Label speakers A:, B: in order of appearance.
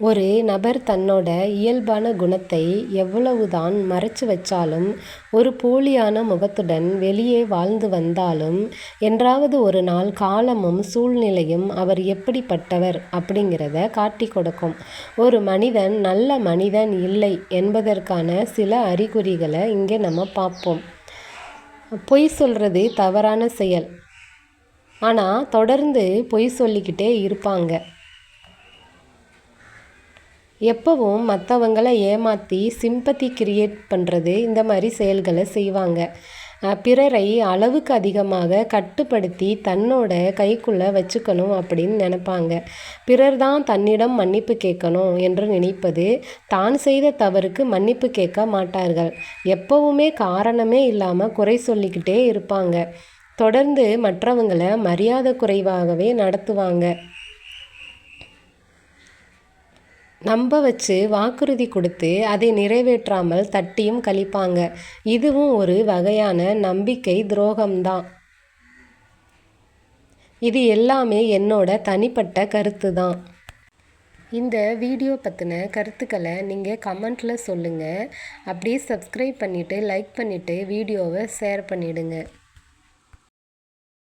A: ஒரு நபர் தன்னோட இயல்பான குணத்தை எவ்வளவுதான் மறைச்சு வச்சாலும் ஒரு போலியான முகத்துடன் வெளியே வாழ்ந்து வந்தாலும் என்றாவது ஒரு நாள் காலமும் சூழ்நிலையும் அவர் எப்படிப்பட்டவர் அப்படிங்கிறத காட்டி கொடுக்கும். ஒரு மனிதன் நல்ல மனிதன் இல்லை என்பதற்கான சில அறிகுறிகளை இங்கே நம்ம பார்ப்போம். பொய் சொல்கிறது தவறான செயல். ஆனால் தொடர்ந்து பொய் சொல்லிக்கிட்டே இருப்பாங்க. எப்போவும் மற்றவங்களை ஏமாற்றி சிம்பத்தி கிரியேட் பண்ணுறது இந்த மாதிரி செயல்களை செய்வாங்க. பிறரை அளவுக்கு அதிகமாக கட்டுப்படுத்தி தன்னோட கைக்குள்ளே வச்சுக்கணும் அப்படின்னு நினப்பாங்க. பிறர் தான் தன்னிடம் மன்னிப்பு கேட்கணும் என்று நினைப்பது தான் செய்த தவறுக்கு மன்னிப்பு கேட்க மாட்டார்கள். எப்பவுமே காரணமே இல்லாமல் குறை சொல்லிக்கிட்டே இருப்பாங்க. தொடர்ந்து மற்றவங்களை மரியாதை குறைவாகவே நடத்துவாங்க. நம்ப வச்சு வாக்குறுதி கொடுத்து அதை நிறைவேற்றாமல் தட்டியும் கழிப்பாங்க. இதுவும் ஒரு வகையான நம்பிக்கை துரோகம்தான். இது எல்லாமே என்னோட தனிப்பட்ட கருத்து தான் இந்த வீடியோ பற்றின கருத்துக்களை நீங்கள் கமெண்ட்டில் சொல்லுங்கள் அப்படியே சப்ஸ்கிரைப் பண்ணிவிட்டு லைக் பண்ணிவிட்டு வீடியோவை ஷேர் பண்ணிவிடுங்க